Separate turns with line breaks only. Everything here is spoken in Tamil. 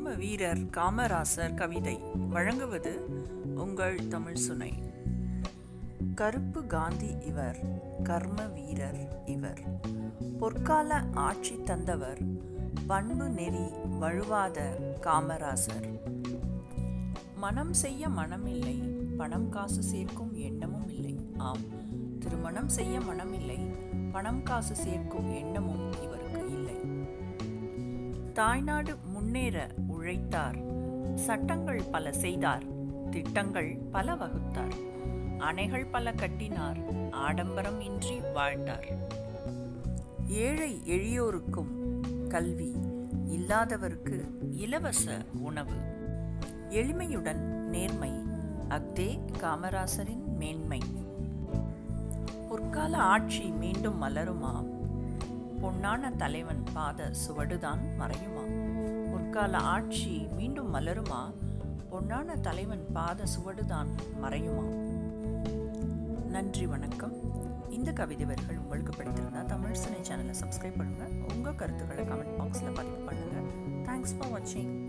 கர்ம வீரர் காமராசர் கவிதை வழங்குவது உங்கள் தமிழ் சுனை. கருப்பு காந்தி இவர் கர்ம வீரர் இவர். பொற்கால ஆட்சி தந்தவர் பண்பு நெறி வழுவாத காமராசர். மனம் செய்ய மனமில்லை பணம் காசு சேர்க்கும் எண்ணமும் இல்லை. ஆம் திருமணம் செய்ய மனமில்லை பணம் காசு சேர்க்கும் எண்ணமும் இவருக்கு இல்லை. தாய்நாடு முன்னேற உழைத்தார். சட்டங்கள் பல செய்தார். திட்டங்கள் பல வகுத்தார். அணைகள் பல கட்டினார். ஆடம்பரம் இன்றி வாழ்ந்தார். ஏழை எளியோருக்கும் கல்வி இல்லாதவருக்கு இலவச உணவு. எளிமையுடன் நேர்மை. அக்தே காமராசரின் மேன்மை. பொற்கால ஆட்சி மீண்டும் மலருமா? பொன்னான தலைவன் பாத சுவடுதான் மறையுமா? பொற்கால ஆட்சி மீண்டும் மலருமா? பொன்னான தலைவன் பாத சுவடுதான் மறையுமா? நன்றி வணக்கம். இந்த கவிதை வரிகள் உங்களுக்கு பிடித்திருந்தா தமிழ் சினை சேனலை சப்ஸ்கிரைப் பண்ணுங்கள் உங்கள் கருத்துக்களை கமெண்ட் பாக்ஸில் பதிவு பண்ணுங்கள் தேங்க்ஸ் ஃபார் வாட்சிங்